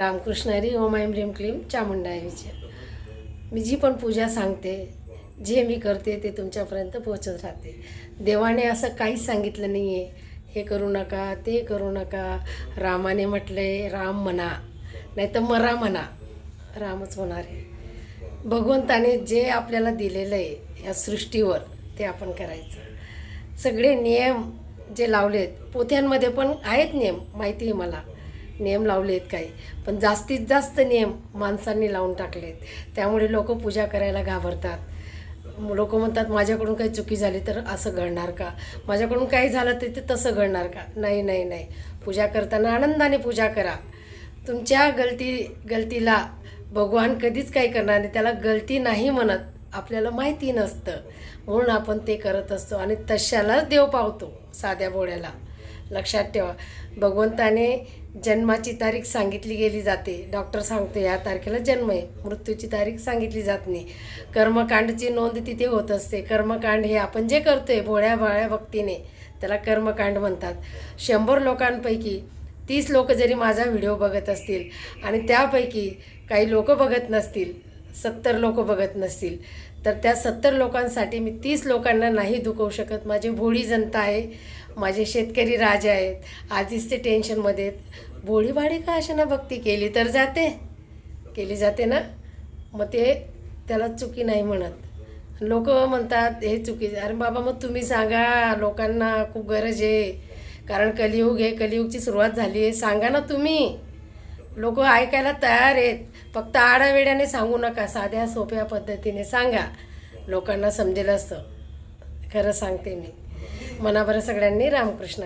रामकृष्णरी ओम aim ह्रीम क्लीम चामुंडा विजय. मी जी पण पूजा सांगते जे मी करते ते तुमच्यापर्यंत पोहोचत राहते. देवाने असं काहीच सांगितलं नाही आहे हे करू नका ते करू नका. रामाने म्हटलं आहे राम म्हणा नाही तर मरा म्हणा रामच होणार आहे. भगवंताने जे आपल्याला दिलेलं आहे या सृष्टीवर ते आपण करायचं. सगळे नियम जे लावलेत पोथ्यांमध्ये पण आहेत नियम माहिती आहे मला. नियम लावले आहेत काही. पण जास्तीत जास्त नियम माणसांनी लावून टाकलेत. त्यामुळे लोक पूजा करायला घाबरतात. लोक म्हणतात माझ्याकडून काही चुकी झाली तर असं घडणार का? माझ्याकडून काही झालं तर ते तसं घडणार का? नाही नाही नाही. पूजा करताना आनंदाने पूजा करा. तुमच्या गलती गलतीला भगवान कधीच काही करणार नाही. त्याला गलती नाही म्हणत. आपल्याला माहिती नसतं. म्हणून आपण ते करत असतो आणि तशालाच देव पावतो साध्या बोड्याला लक्षात ठेवा. भगवंताने जन्माची तारीख सांगितली गेली जाते. डॉक्टर सांगतो या तारखेला जन्म आहे. मृत्यूची तारीख सांगितली जात नाही. कर्मकांडची नोंद तिथे होत असते. कर्मकांड हे आपण जे करतो आहे भोळ्या भाळ्या भक्तीने त्याला कर्मकांड म्हणतात. शंभर लोकांपैकी तीस लोक जरी माझा व्हिडिओ बघत असतील आणि त्यापैकी काही लोक बघत नसतील सत्तर लोक बघत नसतील. तर त्या सत्तर लोकांसाठी मी तीस लोकांना नाही दुखवू शकत. माझी भोळी जनता आहे. माझे शेतकरी राजा आहेत. आधीच ते टेन्शनमध्ये आहेत. भोळी भाडी का अशानं भक्ती केली? तर जाते. केली जाते ना? मग ते त्याला चुकी नाही म्हणत. लोक म्हणतात हे चुकी अरे बाबा मग तुम्ही सांगा. लोकांना खूप गरज आहे. कारण कलियुग हे कलियुगची सुरुवात झाली आहे. सांगा ना तुम्ही. लोक ऐकायला तयार आहेत. फक्त आडावेड्याने सांगू नका साध्या सोप्या पद्धतीने सांगा. लोकांना समजेल असतं खरं सांगते मी. मनाबरं सगळ्यांनी रामकृष्ण